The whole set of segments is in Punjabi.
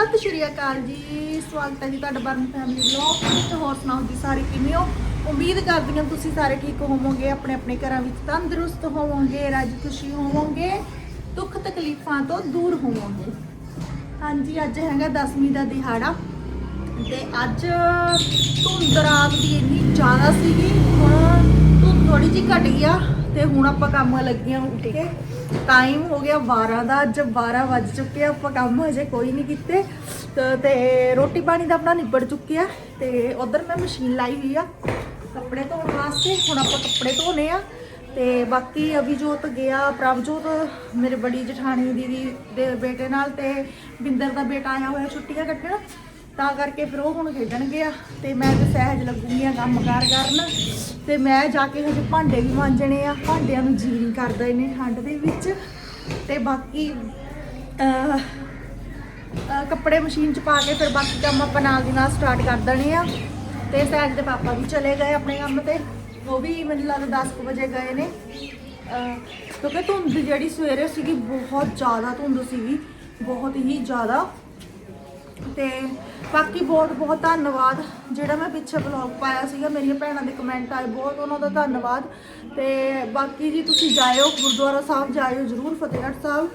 ਸਤਿ ਸ਼੍ਰੀ ਅਕਾਲ ਜੀ, ਸਵਾਗਤ ਹੈ ਜੀ ਤੁਹਾਡਾ ਬਰਨ ਫੈਮਿਲੀ ਵਲੌਗ ਵਿੱਚ ਹੋਰ ਸੁਣਾਓ ਜੀ ਸਾਰੇ ਕਿਵੇਂ ਹੋ? ਉਮੀਦ ਕਰਦੀ ਹਾਂ ਤੁਸੀਂ ਸਾਰੇ ਠੀਕ ਹੋਵੋਗੇ, ਆਪਣੇ ਆਪਣੇ ਘਰਾਂ ਵਿੱਚ ਤੰਦਰੁਸਤ ਹੋਵੋਗੇ, ਰਾਜੀ ਖੁਸ਼ੀ ਹੋਵੋਗੇ, ਦੁੱਖ ਤਕਲੀਫਾਂ ਤੋਂ ਦੂਰ ਹੋਵੋਗੇ। ਹਾਂਜੀ, ਅੱਜ ਹੈਗਾ 10ਵੀਂ ਦਾ ਦਿਹਾੜਾ ਤੇ ਅੱਜ ਧੁੰਦ ਰਾਤ ਦੀ ਇੰਨੀ ਜ਼ਿਆਦਾ ਸੀਗੀ, ਹੁਣ ਧੁੰਦ ਥੋੜੀ ਜਿਹੀ ਘਟ ਗਿਆ ਤੇ ਹੁਣ ਆਪਾਂ ਕੰਮ ਲੱਗੀਆਂ ਉੱਠ ਕੇ। ਟਾਈਮ ਹੋ ਗਿਆ 12 ਦਾ, ਅੱਜ 12 ਵੱਜ ਚੁੱਕੇ ਆ, ਆਪਾਂ ਕੰਮ ਹਜੇ ਕੋਈ ਨਹੀਂ ਕੀਤੇ। ਤੇ- ਰੋਟੀ ਪਾਣੀ ਦਾ ਆਪਣਾ ਨਿਬੜ ਚੁੱਕਿਆ ਤੇ ਉਧਰ ਮੈਂ ਮਸ਼ੀਨ ਲਾਈ ਹੋਈ ਆ, ਕੱਪੜੇ ਧੋਣ ਵਾਸਤੇ। ਹੁਣ ਆਪਾਂ ਕੱਪੜੇ ਧੋਨੇ ਆ ਤੇ ਬਾਕੀ ਅਭਿਜੋਤ ਗਿਆ, ਪ੍ਰਭਜੋਤ, ਮੇਰੇ ਬੜੀ ਜਠਾਣੀ ਦੀਦੀ ਦੇ ਬੇਟੇ ਨਾਲ ਤੇ ਬਿੰਦਰ ਦਾ ਬੇਟਾ ਆਇਆ ਹੋਇਆ ਛੁੱਟੀਆਂ ਕੱਟਣ। ਤਾਂ ਕਰਕੇ ਫਿਰ ਉਹ ਹੁਣ ਖੇਡਣਗੇ ਗਿਆ ਤੇ ਮੈਂ ਤੇ ਸਹਿਜ ਲੱਗੂਗੀ ਕੰਮ ਕਾਰ ਕਰਨ। ਤੇ ਮੈਂ ਜਾ ਕੇ ਹਜੇ ਭਾਂਡੇ ਵੀ ਮਾਂਜਣੇ ਆ। ਭਾਂਡਿਆਂ ਨੂੰ ਜੀ ਨਹੀਂ ਕਰਦਾ ਇਹਨੇ ਠੰਡ ਦੇ ਵਿੱਚ। ਤੇ ਬਾਕੀ ਕੱਪੜੇ ਮਸ਼ੀਨ 'ਚ ਪਾ ਕੇ ਫਿਰ ਬਾਕੀ ਕੰਮ ਆਪਾਂ ਨਾਲ ਦੀ ਨਾਲ ਸਟਾਰਟ ਕਰ ਦੇਣੇ ਆ। ਤੇ ਸਹਿਜ ਦੇ ਪਾਪਾ ਵੀ ਚਲੇ ਗਏ ਆਪਣੇ ਕੰਮ ਤੇ। ਉਹ ਵੀ ਮੈਨੂੰ ਲੱਗਦਾ 10 ਕੁ ਵਜੇ ਗਏ ਨੇ। ਕਿਉਂਕਿ ਧੁੰਦ ਜਿਹੜੀ ਸਵੇਰੇ ਸੀਗੀ, ਬਹੁਤ ਜ਼ਿਆਦਾ ਧੁੰਦ ਸੀਗੀ। ਬਹੁਤ ਹੀ ਜ਼ਿਆਦਾ। ਤੇ ਬਾਕੀ ਬਹੁਤ ਬਹੁਤ ਧੰਨਵਾਦ। ਜਿਹੜਾ ਮੈਂ ਪਿੱਛੇ ਬਲੌਗ ਪਾਇਆ ਸੀਗਾ, ਮੇਰੀਆਂ ਭੈਣਾਂ ਦੇ ਕਮੈਂਟ ਆਏ, ਬਹੁਤ ਉਹਨਾਂ ਦਾ ਧੰਨਵਾਦ। ਤੇ ਬਾਕੀ ਜੀ ਤੁਸੀਂ ਜਾਇਓ, ਗੁਰਦੁਆਰਾ ਸਾਹਿਬ ਜਾਇਓ ਜਰੂਰ, ਫਤਿਹਗੜ੍ਹ ਸਾਹਿਬ।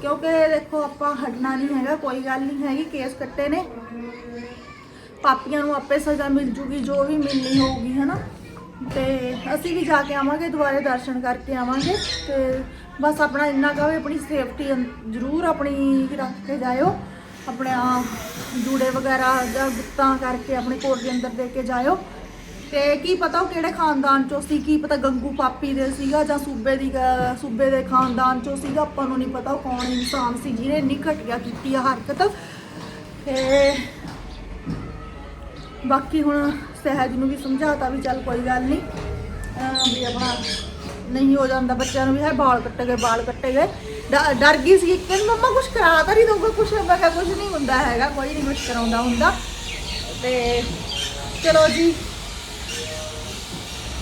ਕਿਉਂਕਿ ਦੇਖੋ, ਆਪਾਂ ਹਟਣਾ ਨਹੀਂ ਹੈਗਾ, ਕੋਈ ਗੱਲ ਨਹੀਂ ਹੈਗੀ ਕੇਸ ਕੱਟੇ ਨੇ। ਪਾਪੀਆਂ ਨੂੰ ਆਪੇ ਸਜ਼ਾ ਮਿਲ ਜੂਗੀ, ਜੋ ਵੀ ਮਿਲਣੀ ਹੋਊਗੀ, ਹਨਾ? ਤੇ ਅਸੀਂ ਵੀ ਜਾ ਕੇ ਆਵਾਂਗੇ, ਦੁਬਾਰੇ ਦਰਸ਼ਨ ਕਰਕੇ ਆਵਾਂਗੇ। ਤੇ ਬਸ ਆਪਣਾ ਇੰਨਾ ਕਾ ਵੀ ਆਪਣੀ ਸੇਫਟੀ ਜ਼ਰੂਰ ਆਪਣੀ ਰੱਖ ਕੇ ਜਾਇਓ। ਆਪਣੇ ਆ ਜੂੜੇ ਵਗੈਰਾ ਜਾਂ ਗੁੱਤਾਂ ਕਰਕੇ ਆਪਣੇ ਕੋਟ ਦੇ ਅੰਦਰ ਦੇ ਕੇ ਜਾਇਓ। ਤੇ ਕੀ ਪਤਾ ਉਹ ਕਿਹੜੇ ਖਾਨਦਾਨ ਚੋਂ ਸੀ, ਕੀ ਪਤਾ ਗੰਗੂ ਪਾਪੀ ਦੇ ਸੀਗਾ ਜਾਂ ਸੂਬੇ ਦੀ ਸੂਬੇ ਦੇ ਖਾਨਦਾਨ ਚੋਂ ਸੀਗਾ, ਆਪਾਂ ਨੂੰ ਨਹੀਂ ਪਤਾ ਉਹ ਕੌਣ ਇਨਸਾਨ ਸੀ ਜਿਹਨੇ ਇੰਨੀ ਘਟੀਆ ਕੀਤੀ ਆ ਹਰਕਤ। ਤੇ ਬਾਕੀ ਹੁਣ ਸਹਿਜ ਨੂੰ ਵੀ ਸਮਝਾਤਾ ਵੀ ਚੱਲ ਕੋਈ ਗੱਲ ਨਹੀਂ। ਵੀ ਆਪਣਾ ਨਹੀਂ ਹੋ ਜਾਂਦਾ, ਬੱਚਿਆਂ ਨੂੰ ਵੀ ਹੈ, ਬਾਲ ਕੱਟੇ ਗਏ, ਬਾਲ ਕੱਟੇ ਗਏ। ਡ- ਡਰ ਗਈ ਸੀ ਕਿ ਮੰਮਾ ਕੁਝ ਕਰਾ ਤਾਂ ਨਹੀਂ ਦਊਗਾ ਕੁਝ ਮੈਂ ਕਿਹਾ ਕੁਝ ਨਹੀਂ ਹੁੰਦਾ ਹੈਗਾ, ਕੋਈ ਨਹੀਂ ਕੁਝ ਕਰਾਉਂਦਾ ਹੁੰਦਾ। ਤੇ ਚਲੋ ਜੀ,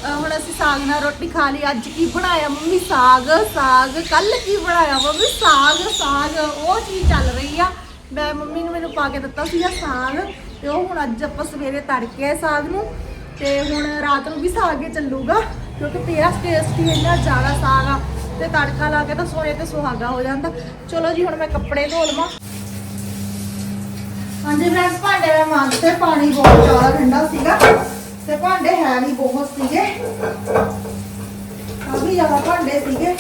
ਅਹ ਹੁਣ ਅਸੀਂ ਸਾਗ ਨਾਲ ਰੋਟੀ ਖਾ ਲਈ। ਅੱਜ ਕੀ ਬਣਾਇਆ ਮੰਮੀ? ਸਾਗ ਸਾਗ, ਕੱਲ ਕੀ ਬਣਾਇਆ ਮੰਮੀ? ਸਾਗ ਸਾਗ, ਉਹ ਚੀਜ਼ ਚੱਲ ਰਹੀ ਆ। ਮੈਂ ਮੰਮੀ ਨੇ ਮੈਨੂੰ ਪਾ ਕੇ ਦਿੱਤਾ ਸੀਗਾ ਸਾਗ, ਤੇ ਉਹ ਹੁਣ ਅੱਜ ਆਪਾਂ ਸਵੇਰੇ ਤੜਕੇ ਆ ਸਾਗ ਨੂੰ। ਤੇ ਹੁਣ ਰਾਤ ਨੂੰ ਵੀ ਸਾਗ ਹੀ ਚੱਲੂਗਾ, ਕਿਉਂਕਿ ਤੇਰਾ ਟੇਸਟ ਹੀ ਇੰਨਾ ਜ਼ਿਆਦਾ ਸਾਗ ਆ। ਤੇ ਤੜਕਾ ਲਾ ਕੇ ਤਾਂ ਸੋਏ ਤੇ ਸੁਹਾਗਾ ਹੋ ਜਾਂਦਾ। ਚਲੋ ਜੀ, ਹੁਣ ਮੈਂ ਕੱਪੜੇ ਧੋ ਲਵਾਂ। ਹਾਂਜੀ ਫਰੈਂਡਸ ਭਾਂਡੇ ਮੈਂ ਮਾਂਜਤੇ ਪਾਣੀ ਬਹੁਤ ਜ਼ਿਆਦਾ ਠੰਡਾ ਸੀਗਾ ਤੇ ਭਾਂਡੇ ਹੈ ਵੀ ਬਹੁਤ ਸੀਗੇ। ਕਾਫੀ ਜ਼ਿਆਦਾ ਭਾਂਡੇ ਸੀਗੇ।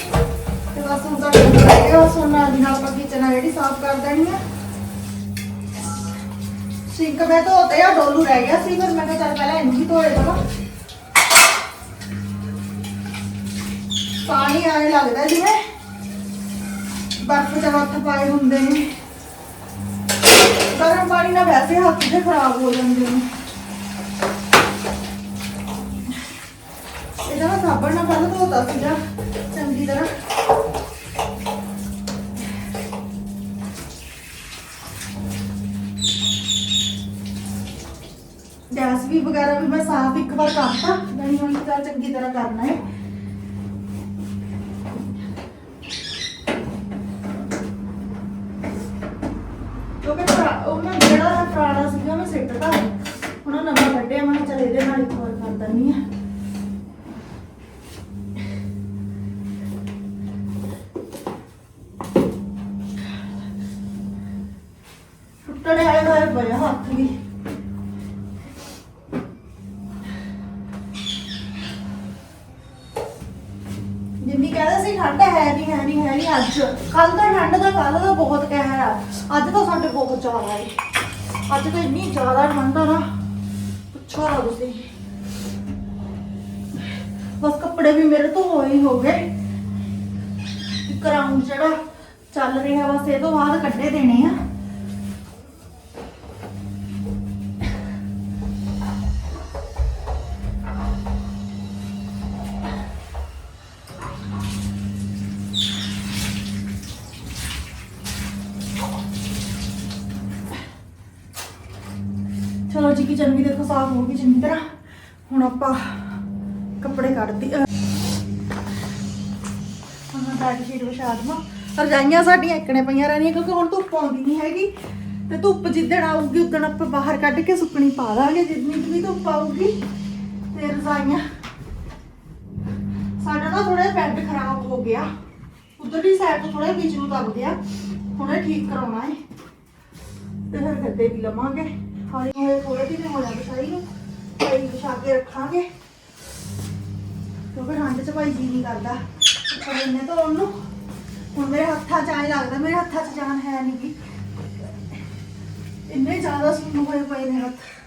ਤੇ ਬਸ ਹੁਣ ਤਾਂ ਠੀਕ ਰਹਿ ਗਿਆ ਬਸ ਨਾਲ ਦੀ ਨਾਲ ਆਪਾਂ ਕਿਚਨ ਆ ਜਿਹੜੀ ਸਾਫ਼ ਕਰ ਦੇਣੀ ਆ। ਸਿੰਕ ਮੈਂ ਧੋਤੇ ਆ, ਡੋਲੂ ਰਹਿ ਗਿਆ ਸੀ ਪਰ ਮੈਂ ਕਿਹਾ ਚੱਲ ਪਹਿਲਾਂ ਇਹਨੂੰ ਵੀ ਧੋਏ ਦਵਾਂ ਪਾਣੀ ਆਏ ਲੱਗਦਾ ਜਿਵੇਂ ਬਰਫ਼ ਦੇ ਹੱਥ ਪਾਏ ਹੁੰਦੇ ਨੇ। ਗਰਮ ਪਾਣੀ ਨਾਲ ਵੈਸੇ ਹੱਥ ਦੇ ਖਰਾਬ ਹੋ ਜਾਂਦੇ ਨੇ। ਇਹਦਾ ਨਾ ਸਾਬਣ ਨਾਲ ਪਹਿਲਾਂ ਧੋਤਾ ਸੀਗਾ, ਚੰਗੀ ਤਰ੍ਹਾਂ। ਗੈਸ ਵੀ ਵਗੈਰਾ ਵੀ ਮੈਂ ਸਾਫ਼ ਇੱਕ ਵਾਰ ਕਰਤਾ, ਨਹੀਂ ਹੁਣ ਤਾਂ ਚੰਗੀ ਤਰ੍ਹਾਂ ਕਰਨਾ ਹੈ ਕਿਉਂਕਿ ਪੁਰਾ- ਉਹ ਮੈਂ ਜਿਹੜਾ ਪੁਰਾਣਾ ਸੀਗਾ ਮੈਂ ਸਿੱਟਦਾ ਹੁਣ ਉਹ ਨਵਾਂ ਕੱਢਿਆ ਮੈਂ ਕਿਹਾ ਚੱਲ ਇਹਦੇ ਨਾਲ ਇੱਕ ਵਾਰ ਕਰ ਦਿੰਦੀ ਆ ਟੁੱਟਣੇ ਹੋਏ ਪਏ ਆ ਹੱਥ ਵੀ। ਜਿੰਨੀ ਕਹਿੰਦੇ ਸੀ ਠੰਡ ਹੈ ਨਹੀਂ ਹੈ ਨਹੀਂ ਹੈ ਨਹੀਂ ਅੱਜ। ਕੱਲ ਤਾਂ ਠੰਡ ਦਾ ਕੱਲ ਦਾ ਬਹੁਤ ਕਹਿਰ ਆ। ਅੱਜ ਤਾਂ ਸਾਡੇ ਬਹੁਤ ਜ਼ਿਆਦਾ ਹੈ। ਅੱਜ ਤਾਂ ਇੰਨੀ ਜ਼ਿਆਦਾ ਠੰਡ ਆ ਨਾ। ਪੁੱਛੋ ਨਾ ਤੁਸੀਂ। ਬਸ ਕੱਪੜੇ ਵੀ ਮੇਰੇ ਤੋਂ ਹੋਏ ਹੋ ਗਏ। ਇੱਕ ਜਿਹੜਾ ਚੱਲ ਰਿਹਾ, ਬਸ ਇਹ ਤੋਂ ਬਾਅਦ ਕੱਢੇ ਦੇਣੇ ਆ। ਚਲੋ ਜੀ ਕਿਚਨ ਵੀ ਦੇਖੋ, ਸਾਫ਼ ਹੋ ਗਈ ਚੰਗੀ ਤਰ੍ਹਾਂ। ਹੁਣ ਆਪਾਂ ਕੱਪੜੇ ਕੱਢਦੇ ਅਹ ਹੁਣ ਮੈਂ ਬੈੱਡ ਸ਼ੀਟ ਵਿਛਾ ਦਵਾਂ। ਰਜਾਈਆਂ ਸਾਡੀਆਂ ਇੱਕਣੇ ਪਈਆਂ ਰਹਿਣੀਆਂ, ਕਿਉਂਕਿ ਹੁਣ ਧੁੱਪ ਆਉਂਦੀ ਨਹੀਂ ਹੈਗੀ। ਤੇ ਧੁੱਪ ਜਿੱਦਣ ਆਊਗੀ ਉਦੋਂ ਆਪਾਂ ਬਾਹਰ ਕੱਢ ਕੇ ਸੁੱਕਣੀ ਪਾ ਦਾਂਗੇ, ਜਿੰਨੀ ਵੀ ਧੁੱਪ ਆਊਗੀ। ਤੇ ਰਜ਼ਾਈਆਂ। ਸਾਡਾ ਨਾ ਥੋੜਾ ਬੈੱਡ ਖਰਾਬ ਹੋ ਗਿਆ। ਉਧਰਲੀ ਸਾਈਡ ਤੋਂ ਥੋੜਾ ਵਿੱਚ ਨੂੰ ਦਬ ਆ ਹੁਣੇ ਠੀਕ ਕਰਾਉਣਾ ਹੈ ਤੇ ਫਿਰ ਗੱਦੇ ਵੀ ਲਵਾਂਗੇ। ਹੌਲੀ ਹੌਲੀ ਥੋੜੇ ਦਿਨ ਹੋ ਜਾਣਗੇ ਸਾਈ ਨੂੰ। ਕਈ ਵਿਛਾ ਕੇ ਰੱਖਾਂਗੇ। ਕਿਉਂਕਿ ਠੰਡ ਚ ਭਾਈ ਜੀ ਨਹੀਂ ਕਰਦਾ। ਪਰ ਇਹਨੇ ਤਾਂ ਉਹਨੂੰ ਹੁਣ ਮੇਰੇ ਹੱਥਾਂ 'ਚ ਆਏ ਲੱਗਦਾ, ਮੇਰੇ ਹੱਥਾਂ 'ਚ ਜਾਨ ਹੈ ਨਹੀਂ ਗੀ। ਇੰਨੇ ਜ਼ਿਆਦਾ ਸੁੰਨ ਹੋਏ ਪਏ ਨੇ ਹੱਥ।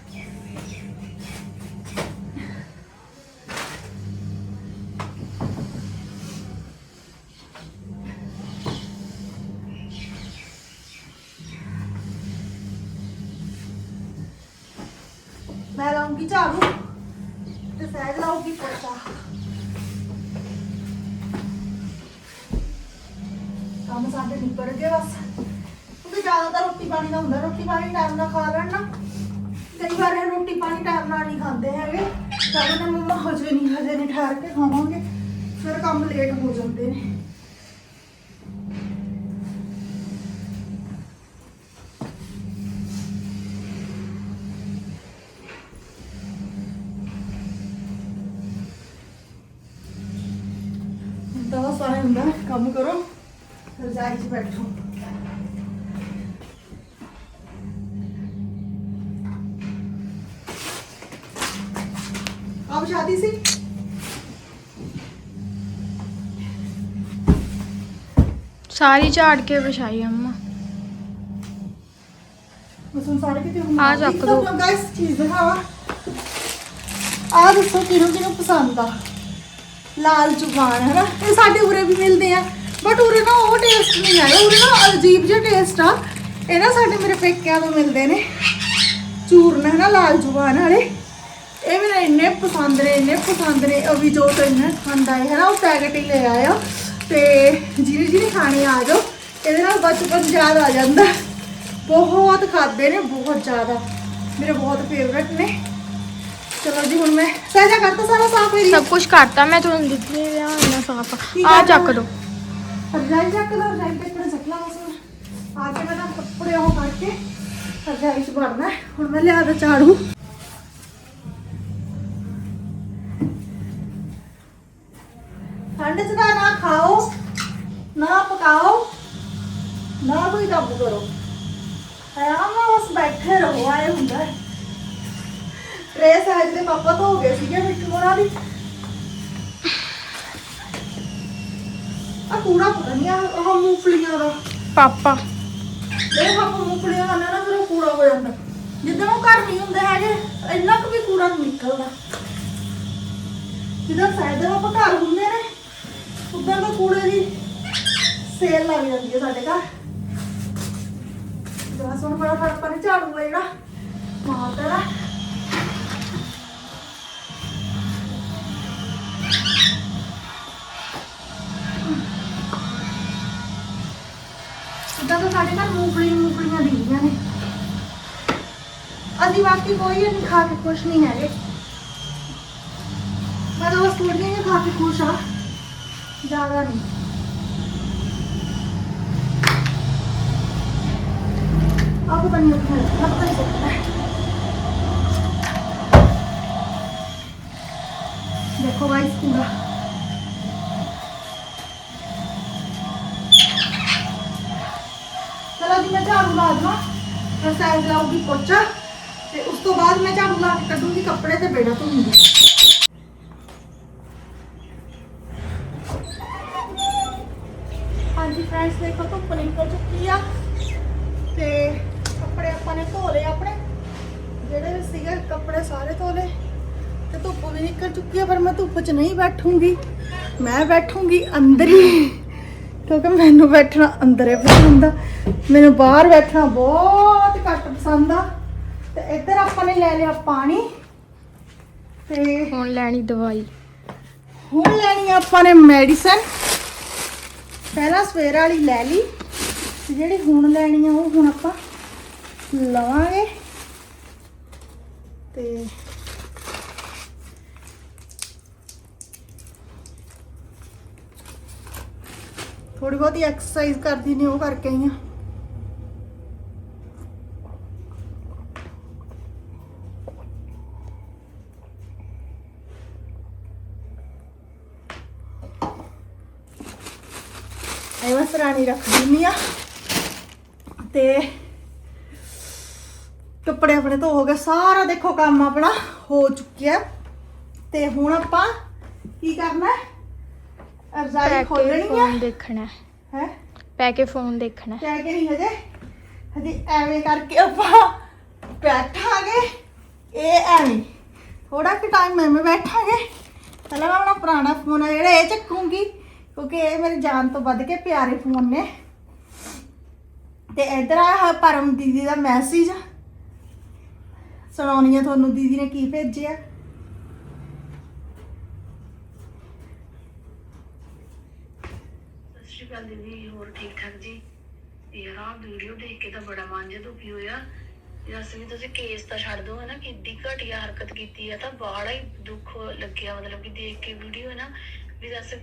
ਕੰਮ ਸਾਡੇ ਨਿਬੜ ਗਏ ਬਸ। ਕਿਉਂਕਿ ਜ਼ਿਆਦਾਤਰ ਰੋਟੀ ਪਾਣੀ ਦਾ ਹੁੰਦਾ, ਰੋਟੀ ਪਾਣੀ ਟਾਈਮ ਨਾਲ ਖਾ ਲੈਣ ਨਾ। ਕਈ ਵਾਰ ਇਹ ਰੋਟੀ ਪਾਣੀ ਟਾਈਮ ਨਾਲ ਨਹੀਂ ਖਾਂਦੇ ਹੈਗੇ। ਕਹਿੰਦੇ ਨੇ ਮੰਮਾ ਹਜੇ ਨਹੀਂ ਹਜੇ ਨਹੀਂ ਠਹਿਰ ਕੇ ਖਾਵਾਂਗੇ। ਫਿਰ ਕੰਮ ਲੇਟ ਹੋ ਜਾਂਦੇ ਨੇ। ਦਵਾ ਸਾਰੇ ਹੁੰਦਾ, ਕੰਮ ਕਰੋ। ਰਜਾਈ 'ਚ ਬੈਠੋ। ਆਪ ਸ਼ਾਦੀ ਸੀ? ਸਾਰੀ ਝਾੜ ਕੇ ਵਿਛਾਈ ਅੰਮਾ ਮਸੂਮ ਸਾਰੇ ਕਿਤੇ ਹੁਣ ਆ ਚੱਕ ਦਿਓ। ਗਾਇਸ ਚੀਜ਼ ਦਿਖਾਵਾ ਆ ਦੱਸੋ ਕਿਹਨੂੰ ਕਿਹਨੂੰ ਪਸੰਦ ਆ? ਲਾਲ ਚੁਗਾਨ ਹੈ ਨਾ ਇਹ ਸਾਡੇ ਉਰੇ ਵੀ ਮਿਲਦੇ ਆ। ਬਟ ਉਰੇ ਨਾ ਉਹ ਟੇਸਟ ਨਹੀਂ ਆਇਆ ਉਰੇ ਨਾ ਅਜੀਬ ਜਿਹਾ ਟੇਸਟ ਆ। ਇਹ ਨਾ ਸਾਡੇ ਮੇਰੇ ਪੇਕਿਆਂ ਤੋਂ ਮਿਲਦੇ ਨੇ। ਚੂਰਨ ਹੈ ਨਾ ਲਾਲ ਚੁਗਾਨ ਵਾਲੇ। ਇਹ ਮੈਨੂੰ ਇੰਨੇ ਪਸੰਦ ਨੇ ਇੰਨੇ ਪਸੰਦ ਨੇ। ਅਭੀ ਜੋ ਤਾਂ ਇੰਨਾ ਖਾਂਦਾ ਹੈ ਨਾ ਉਹ ਪੈਕਟ ਹੀ ਲੈ ਆਇਆ। ਤੇ ਜਿਹਨੇ ਜਿਹਨੇ ਖਾਣੇ ਆ ਜਾਓ। ਇਹਦੇ ਨਾਲ ਬਚਪਨ ਯਾਦ ਆ ਜਾਂਦਾ। ਬਹੁਤ ਖਾਦੇ ਨੇ ਬਹੁਤ ਜ਼ਿਆਦਾ। ਮੇਰੇ ਬਹੁਤ ਫੇਵਰਟ ਨੇ। ਚਲੋ ਜੀ ਹੁਣ ਮੈਂ ਸਹਿਜਾ ਕਰਤਾ ਸਾਰਾ ਸਾਫ਼ ਏਰੀਆ ਸਭ ਕੁਝ ਕਰਤਾ ਮੈਂ ਤੁਹਾਨੂੰ ਦਿੱਤੀ ਰਿਹਾ ਇੰਨਾ ਸਾਫ਼। ਆ? ਚੱਕ ਦੋ। ਰਜਾਈ ਚੱਕ ਲਾ ਰਜਾਈ ਤੇ ਕਿਹੜਾ ਚੱਕ ਲਾ ਬਸ। ਆ ਕੇ ਮੈਂ ਤਾਂ ਕੱਪੜੇ ਉਹ ਕਰਕੇ ਰਜਾਈ ਚ ਵੜਨਾ ਹੁਣ ਮੈਂ ਲਿਆ ਦਾ ਝਾੜੂ। ਠੰਡ ਚ ਤਾਂ ਨਾ ਖਾਓ, ਨਾ ਪਕਾਓ, ਨਾ ਕੋਈ ਕੰਮ ਕਰੋ। ਆਰਾਮ ਨਾਲ ਬਸ ਬੈਠੇ ਰਹੋ, ਆਏ ਹੁੰਦਾ ਟ੍ਰੇਸ ਅੱਜ ਦੇ ਪਾਪਾ ਤੋਂ ਹੋ ਗਏ ਸੀਗੇ ਮਿੱਠੂ ਹੋਰਾਂ ਦੀ। ਆ ਕੂੜਾ ਪਤਾ ਨਹੀਂ ਆ ਆਹ ਮੂੰਗਫਲੀਆਂ ਦਾ। ਪਾਪਾ। ਇਹ ਆਪਾਂ ਮੂੰਗਫਲੀਆਂ ਖਾਂਦੇ ਨਾ ਫਿਰ ਉਹ ਕੂੜਾ ਹੋ ਜਾਂਦਾ। ਜਿੱਦਾਂ ਉਹ ਘਰ ਨਹੀਂ ਹੁੰਦੇ ਹੈਗੇ ਇੰਨਾ ਕੁ ਵੀ ਕੂੜਾ ਨਿਕਲਦਾ। ਜਿੱਦਾਂ ਫਾਇਦਾ ਆਪਾਂ ਘਰ ਹੁੰਦੇ ਨੇ ਉਦਾਂ ਦਾ ਕੂੜੇ ਦੀ ਸੇਲ ਲੱਗ ਜਾਂਦੀ ਹੈ ਸਾਡੇ ਘਰ। ਜਰਾ ਸੋਨ ਬੜਾ ਫ਼ਰਕ ਪਾ ਝਾੜੂ ਆ ਜਿਹੜਾ। ਮਾਰਦਾ ਨਾ ਤਾਂ ਸਾਡੇ ਘਰ ਮੂੰਗਫਲੀ ਮੂੰਗਫਲੀਆਂ ਦਿਖਦੀਆਂ ਨੇ। ਅਸੀਂ ਬਾਕੀ ਕੋਈ ਨਹੀਂ ਖਾ ਕੇ ਖੁਸ਼ ਨਹੀਂ ਹੈਗੇ। ਮੈਂ ਤਾਂ ਬਸ ਥੋੜੀਆਂ ਜਿਹੀਆਂ ਖਾ ਕੇ ਖੁਸ਼ ਆ। ਜ਼ਿਆਦਾ ਨਹੀਂ। ਆਪ ਬਣੀ ਨਹੀਂ ਉੱਥੇ ਨਾ ਸਕਦਾ ਦੇਖੋ ਗਾਇਸ ਕੂੜਾ ਚਲੋ ਜੀ ਮੈਂ ਝਾੜੂ ਲਾ ਦਵਾਂ ਫਿਰ ਸਾਈਜ਼ ਲਾਉਗੀ ਪੋਚਾ ਤੇ ਉਸ ਤੋਂ ਬਾਅਦ ਮੈਂ ਝਾੜੂ ਲਾ ਕੇ ਕੱਢੂੰਗੀ ਕੱਪੜੇ ਤੇ ਬੇੜਾ ਧੋਉਂਗੀ ਹਾਂਜੀ ਫਰੈਂਡਸ ਦੇਖੋ ਧੁੱਪ ਨਿਕਲ ਚੁੱਕੀ ਆ ਤੇ ਕੱਪੜੇ ਆਪਾਂ ਨੇ ਧੋ ਲਏ ਆਪਣੇ। ਜਿਹੜੇ ਸੀਗੇ ਕੱਪੜੇ ਸਾਰੇ ਧੋ ਲਏ ਤੇ ਧੁੱਪ ਵੀ ਨਿਕਲ ਚੁੱਕੀ ਆ, ਪਰ ਮੈਂ ਧੁੱਪ 'ਚ ਨਹੀਂ ਬੈਠੂੰਗੀ। ਮੈਂ ਬੈਠੂੰਗੀ ਅੰਦਰ ਹੀ, ਕਿਉਂਕਿ ਮੈਨੂੰ ਬੈਠਣਾ ਅੰਦਰ ਹੀ ਪਸੰਦ ਆ ਮੈਨੂੰ ਬਾਹਰ ਬੈਠਣਾ ਬਹੁਤ ਘੱਟ ਪਸੰਦ ਆ। ਤੇ ਇੱਧਰ ਆਪਾਂ ਨੇ ਲੈ ਲਿਆ ਪਾਣੀ। ਤੇ ਹੁਣ ਲੈਣੀ ਦਵਾਈ। ਹੁਣ ਲੈਣੀ ਆਪਾਂ ਨੇ ਮੈਡੀਸਨ। ਪਹਿਲਾਂ ਸਵੇਰ ਵਾਲੀ ਲੈ ਲਈ। ਤੇ ਜਿਹੜੀ ਹੁਣ ਲੈਣੀ ਆ ਉਹ ਹੁਣ ਆਪਾਂ ਲਵਾਂਗੇ। ਤੇ ਥੋੜੀ ਬਹੁਤੀ ਐਕਸਰਸਾਈਜ਼ ਕਰਦੀ ਨੇ ਉਹ ਕਰਕੇ ਆਈ ਆ। ਸਰਾਣੀ ਰੱਖ ਦਿੰਨੀ ਆ। ਤੇ ਕੱਪੜੇ ਆਪਣੇ ਧੋ ਹੋ ਗਏ। ਸਾਰਾ ਦੇਖੋ ਕੰਮ ਆਪਣਾ ਹੋ ਚੁੱਕਿਆ। ਤੇ ਹੁਣ ਆਪਾਂ ਕੀ ਕਰਨਾ ਹੈ? ਰਜ਼ਾਈ ਖੋਲਣੀ ਆ। ਫੋਨ ਦੇਖਣਾ ਹੈ। ਪੈ ਕੇ ਫੋਨ ਦੇਖਣਾ ਕਹਿ ਕੇ ਨਹੀਂ ਹਜੇ। ਹਜੇ ਐਵੇਂ ਕਰਕੇ ਆਪਾਂ ਬੈਠਾਂਗੇ। ਇਹ ਐਵੇਂ। ਥੋੜਾ ਕਿ ਟਾਈਮ ਐਵੇਂ ਬੈਠਾਂਗੇ। ਪਹਿਲਾਂ ਮੈਂ ਆਪਣਾ ਪੁਰਾਣਾ ਫੋਨ ਹੈ ਜਿਹੜਾ ਇਹ ਚੱਕੂੰਗੀ। ਕਿਉਂਕਿ ਇਹ ਮੇਰੇ ਜਾਨ ਤੋਂ ਵੱਧ ਕੇ ਪਿਆਰੇ ਫੋਨ ਨੇ। ਤੇ ਇਧਰ ਆ ਪਰਮ ਦੀਦੀ ਦਾ ਮੈਸੇਜ ਸੁਣਾਉਣੀ ਆ ਤੁਹਾਨੂੰ ਦੀਦੀ ਨੇ ਕੀ ਭੇਜਿਆ? ਸਤਿ ਸ਼੍ਰੀ ਅਕਾਲ ਦੀਦੀ, ਹੋਰ ਠੀਕ ਠਾਕ ਜੀ? ਯਾਰ ਆਹ ਵੀਡੀਓ ਦੇਖ ਕੇ ਤਾਂ ਬੜਾ ਮਨ ਜਿਹਾ ਦੁਖੀ ਹੋਇਆ। ਜਸ ਵੀ ਤੁਸੀਂ ਕੇਸ ਤਾਂ ਛੱਡ ਦੋ ਹੈ ਨਾ ਕਿੱਡੀ ਘਟੀਆ ਹਰਕਤ ਕੀਤੀ ਆ, ਤਾਂ ਬਾੜਾ ਹੀ ਦੁੱਖ ਲੱਗਿਆ। ਮਤਲਬ ਕਿ ਦੇਖ ਕੇ ਵੀਡੀਓ ਹੈ ਨਾ ਵੀ ਦੱਸ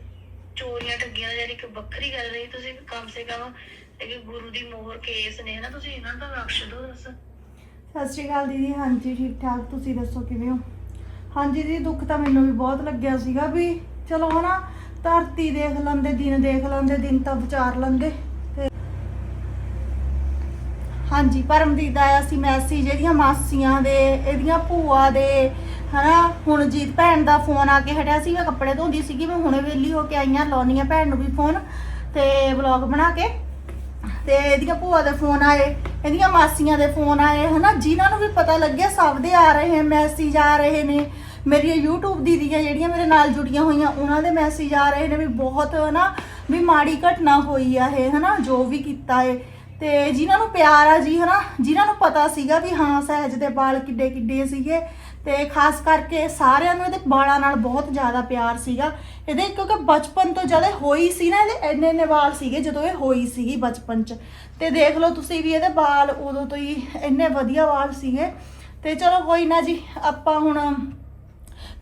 ਚੋਰੀਆਂ ਠੱਗੀਆਂ ਦਾ ਯਾਰ ਇੱਕ ਵੱਖਰੀ ਗੱਲ ਰਹੀ, ਤੁਸੀਂ ਕਮ ਸੇ ਕਮ ਇੱਕ ਗੁਰੂ ਦੀ ਮੋਹਰ ਕੇਸ ਨੇ ਨਾ ਤੁਸੀਂ ਇਹਨਾਂ ਦਾ ਬਖਸ਼ ਦਿਓ ਦੱਸ। ਸਤਿ ਸ਼੍ਰੀ ਅਕਾਲ ਦੀਦੀ, ਹਾਂਜੀ ਠੀਕ ਠਾਕ ਤੁਸੀਂ ਦੱਸੋ ਕਿਵੇਂ ਹੋ? ਹਾਂਜੀ ਦੀਦੀ, ਦੁੱਖ ਤਾਂ ਮੈਨੂੰ ਵੀ ਬਹੁਤ ਲੱਗਿਆ ਸੀਗਾ ਵੀ ਚਲੋ, ਹਨਾ, ਧਰਤੀ ਦੇਖ ਲੈਂਦੇ, ਦਿਨ ਦੇਖ ਲੈਂਦੇ, ਦਿਨ ਤਾਂ ਵਿਚਾਰ ਲੈਂਦੇ। ਤੇ ਹਾਂਜੀ ਪਰਮਦੀਪ ਦਾ ਆਇਆ ਸੀ ਮੈਸੇਜ ਇਹਦੀਆਂ ਮਾਸੀਆਂ ਦੇ, ਇਹਦੀਆਂ ਭੂਆ ਦੇ ਹਨਾ, ਹੁਣ ਜੀਤ ਭੈਣ ਦਾ ਫੋਨ ਆ ਕੇ ਹਟਿਆ ਸੀ ਮੈਂ ਕੱਪੜੇ ਧੋਂਦੀ ਸੀਗੀ, ਮੈਂ ਹੁਣੇ ਵਿਹਲੀ ਹੋ ਕੇ ਆਈਆਂ ਲਾਉਣੀ ਆ ਭੈਣ ਨੂੰ ਵੀ ਫੋਨ ਤੇ ਵਲੌਗ ਬਣਾ ਕੇ। ਤੇ ਇਹਦੀਆਂ ਭੂਆ ਦੇ ਫੋਨ ਆਏ, ਇਹਦੀਆਂ ਮਾਸੀਆਂ ਦੇ ਫੋਨ ਆਏ, ਹਨਾ, ਜਿਨ੍ਹਾਂ ਨੂੰ ਵੀ ਪਤਾ ਲੱਗਿਆ, ਸਭ ਦੇ ਆ ਰਹੇ ਮੈਸੇਜ ਆ ਰਹੇ ਨੇ। ਮੇਰੀਆਂ YouTube ਦੀਦੀਆਂ ਜਿਹੜੀਆਂ ਮੇਰੇ ਨਾਲ ਜੁੜੀਆਂ ਹੋਈਆਂ, ਉਹਨਾਂ ਦੇ ਮੈਸੇਜ ਆ ਰਹੇ ਨੇ ਵੀ ਬਹੁਤ, ਹਨਾ, ਵੀ ਮਾੜੀ ਘਟਨਾ ਹੋਈ ਆ ਇਹ, ਹਨਾ, ਜੋ ਵੀ ਕੀਤਾ ਏ। ਤੇ ਜਿਨ੍ਹਾਂ ਨੂੰ ਪਿਆਰ ਆ ਜੀ, ਹਨਾ, ਜਿਨ੍ਹਾਂ ਨੂੰ ਪਤਾ ਸੀਗਾ ਵੀ ਹਾਂ, ਸਹਿਜ ਦੇ ਬਾਲ ਕਿੱਡੇ ਕਿੱਡੇ ਸੀਗੇ ਤੇ ਖਾਸ ਕਰਕੇ ਸਾਰਿਆਂ ਨੂੰ ਇਹਦੇ ਵਾਲਾਂ ਨਾਲ ਬਹੁਤ ਜ਼ਿਆਦਾ ਪਿਆਰ ਸੀਗਾ। ਇਹਦੇ ਕਿਉਂਕਿ ਬਚਪਨ ਤੋਂ ਜਦ ਇਹ ਹੋਈ ਸੀ ਨਾ ਇਹਦੇ ਇੰਨੇ ਇੰਨੇ ਵਾਲ ਸੀਗੇ ਜਦੋਂ ਇਹ ਹੋਈ ਸੀਗੀ ਬਚਪਨ 'ਚ। ਤੇ ਦੇਖ ਲਓ ਤੁਸੀਂ ਵੀ ਇਹਦੇ ਵਾਲ ਉਦੋਂ ਤੋਂ ਹੀ ਇੰਨੇ ਵਧੀਆ ਵਾਲ ਸੀਗੇ। ਤੇ ਚਲੋ ਕੋਈ ਨਾ ਜੀ ਆਪਾਂ ਹੁਣ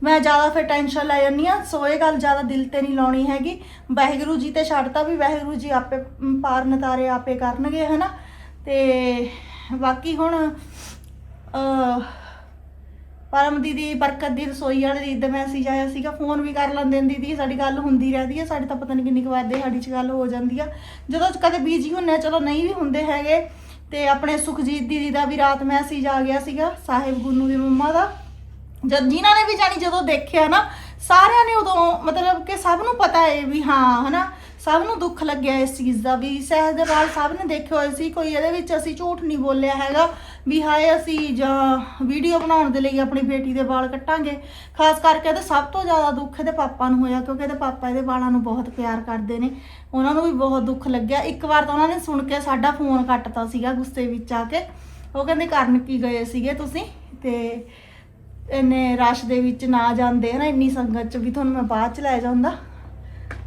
ਮੈਂ ਜ਼ਿਆਦਾ ਫਿਰ ਟੈਨਸ਼ਨ ਲੈ ਜਾਂਦੀ ਆ ਸੋ ਇਹ ਗੱਲ ਜ਼ਿਆਦਾ ਦਿਲ ਤੇ ਨਹੀਂ ਲਾਉਣੀ ਹੈਗੀ। ਵਾਹਿਗੁਰੂ ਜੀ ਤੇ ਛੱਡਤਾ ਵੀ ਵਾਹਿਗੁਰੂ ਜੀ ਆਪੇ ਮ, ਪਾਰ ਨਤਾਰੇ ਆਪੇ ਕਰਨਗੇ ਹਨਾ? ਤੇ ਬਾਕੀ ਹੁਣ ਅ ਪਰਮ ਦੀਦੀ ਬਰਕਤ ਦੀ ਰਸੋਈ ਵਾਲੇ ਦੀ ਦਾ ਮੈਸੇਜ ਆਇਆ ਸੀਗਾ ਫੋਨ ਵੀ ਕਰ ਲੈਂਦੇ ਨੇ ਦੀਦੀ ਸਾਡੀ ਗੱਲ ਹੁੰਦੀ ਰਹਿੰਦੀ ਹੈ ਸਾਡੀ ਤਾਂ ਪਤਾ ਨਹੀਂ ਕਿੰਨੀ ਕੁ ਵਾਰ ਦੇ ਸਾਡੀ ਚ ਗੱਲ ਹੋ ਜਾਂਦੀ ਆ। ਜਦੋਂ ਕਦੇ ਬੀਜੀ ਹੁੰਨੇ ਆ, ਚਲੋ ਨਹੀਂ ਵੀ ਹੁੰਦੇ ਹੈਗੇ ਤੇ ਆਪਣੇ ਸੁਖਜੀਤ ਦੀਦੀ ਦਾ ਵੀ ਰਾਤ ਮੈਸੇਜ ਆ ਗਿਆ ਸੀਗਾ ਸਾਹਿਬ ਗੁੰਨੂ ਦੀ ਮੰਮਾ ਦਾ। ਜਦ ਜਿਨ੍ਹਾਂ ਨੇ ਵੀ ਜਾਣੀ ਜਦੋਂ ਦੇਖਿਆ ਨਾ ਸਾਰਿਆਂ ਨੇ ਉਦੋਂ ਮਤਲਬ ਕਿ ਸਭ ਨੂੰ ਪਤਾ ਹੈ ਵੀ ਹਾਂ ਹਨਾ ਸਭ ਨੂੰ ਦੁੱਖ ਲੱਗਿਆ ਇਸ ਚੀਜ਼ ਦਾ ਵੀ। ਸਹਿਜ ਦੇ ਵਾਲ ਸਭ ਨੇ ਦੇਖੇ ਹੋਏ ਸੀ, ਕੋਈ ਇਹਦੇ ਵਿੱਚ ਅਸੀਂ ਝੂਠ ਨਹੀਂ ਬੋਲਿਆ ਹੈਗਾ ਵੀ ਹਾਏ ਅਸੀਂ ਜਾਂ ਵੀਡੀਓ ਬਣਾਉਣ ਦੇ ਲਈ ਆਪਣੀ ਬੇਟੀ ਦੇ ਵਾਲ ਕੱਟਾਂਗੇ। ਖਾਸ ਕਰਕੇ ਇਹਦਾ ਸਭ ਤੋਂ ਜ਼ਿਆਦਾ ਦੁੱਖ ਇਹਦੇ ਪਾਪਾ ਨੂੰ ਹੋਇਆ, ਕਿਉਂਕਿ ਇਹਦੇ ਪਾਪਾ ਇਹਦੇ ਵਾਲਾਂ ਨੂੰ ਬਹੁਤ ਪਿਆਰ ਕਰਦੇ ਨੇ। ਉਹਨਾਂ ਨੂੰ ਵੀ ਬਹੁਤ ਦੁੱਖ ਲੱਗਿਆ। ਇੱਕ ਵਾਰ ਤਾਂ ਉਹਨਾਂ ਨੇ ਸੁਣ ਕੇ ਸਾਡਾ ਫੋਨ ਕੱਟਤਾ ਸੀਗਾ ਗੁੱਸੇ ਵਿੱਚ ਆ ਕੇ। ਉਹ ਕਹਿੰਦੇ, ਕਰਨ ਕੀ ਗਏ ਸੀਗੇ ਤੁਸੀਂ? ਤੇ ਇੰਨੇ ਰਸ਼ ਦੇ ਵਿੱਚ ਨਾ ਜਾਂਦੇ ਨਾ ਇੰਨੀ ਸੰਗਤ ਚ ਵੀ ਤੁਹਾਨੂੰ ਮੈਂ ਬਾਅਦ ਚ ਲੈ ਜਾਂਦਾ।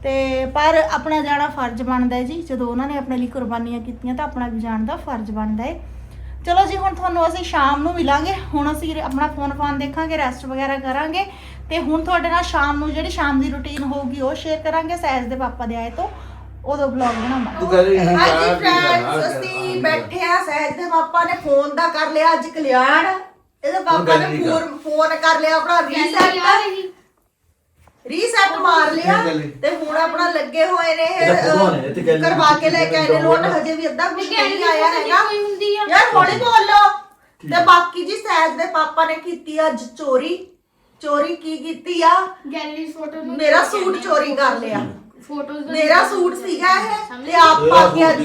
ਤੇ ਪਰ ਆਪਣਾ ਜਾਣਾ ਫਰਜ਼ ਬਣਦਾ ਹੈ ਜੀ ਜਦੋਂ ਉਹਨਾਂ ਨੇ ਆਪਣੇ ਲਈ ਕੁਰਬਾਨੀਆਂ ਕੀਤੀਆਂ ਤਾਂ ਆਪਣਾ ਵੀ ਜਾਣ ਦਾ ਫਰਜ਼ ਬਣਦਾ ਹੈ। ਚਲੋ ਜੀ ਹੁਣ ਤੁਹਾਨੂੰ ਅਸੀਂ ਸ਼ਾਮ ਨੂੰ ਮਿਲਾਂਗੇ। ਹੁਣ ਅਸੀਂ ਆਪਣਾ ਫੋਨ ਫਾਨ ਦੇਖਾਂਗੇ ਰੈਸਟ ਵਗੈਰਾ ਕਰਾਂਗੇ ਤੇ ਹੁਣ ਤੁਹਾਡੇ ਨਾਲ ਸ਼ਾਮ ਨੂੰ ਜਿਹੜੀ ਸ਼ਾਮ ਦੀ ਰੁਟੀਨ ਹੋਊਗੀ ਉਹ ਸ਼ੇਅਰ ਕਰਾਂਗੇ ਸੈਸ ਦੇ ਪਾਪਾ ਦੇ ਆਏ ਤੋਂ। ਉਦੋਂ ਵਲੌਗ ਬਣਾਵਾਂਗੇ। ਤੂੰ ਕਹਿ ਰਹੀ ਹੈ ਹਾਂਜੀ ਫਰੈਂਡਸ ਅਸੀਂ ਬੈਠੇ ਆ ਸਹਿਜ ਦੇ ਪਾਪਾ ਨੇ ਫੋਨ ਦਾ ਕਰ ਲਿਆ ਅੱਜ ਕਲਿਆਣ। ਇਹਦੇ ਪਾਪਾ ਗੱਲ ਨੇ ਨਹੀਂ ਕਰ। ਫੋਨ ਫੋਨ ਕਰ ਲਿਆ ਆਪਣਾ ਰੀਸੈਟ ਰੀਸੈਟ ਮਾਰ ਲਿਆ। ਤੇ ਹੁਣ ਆਪਣਾ ਲੱਗੇ ਹੋਏ ਨੇ ਇਹ, ਇਹਦਾ ਫੋਨ ਹੈ, ਇਹ ਤੇ ਗੱਲ ਨਹੀਂ। ਕਰਵਾ ਕੇ ਲੈ ਕੇ ਆਏ ਨੇ ਲੋਨ ਹਜੇ ਵੀ ਅੱਧਾ ਕੁਝ ਨਹੀਂ ਆਇਆ ਹੈਗਾ। ਹੁੰਦੀ ਆ। ਯਾਰ ਹੌਲੀ ਬੋਲੋ ਤੇ ਬਾਕੀ ਜੀ ਸਹਿਜ ਦੇ ਪਾਪਾ ਨੇ ਕੀਤੀ ਅੱਜ ਚੋਰੀ। ਚੋਰੀ ਕੀ ਕੀਤੀ ਆ? ਗੈਲਰੀ ਫੋਟੋ ਮੇਰਾ ਸੂਟ ਚੋਰੀ ਕਰ ਲਿਆ। ਫੋਟੋਜ਼ ਮੇਰਾ ਸੂਟ ਸੀਗਾ ਇਹ। ਤੇ ਆਪ ਪਾ ਕੇ ਅੱਜ।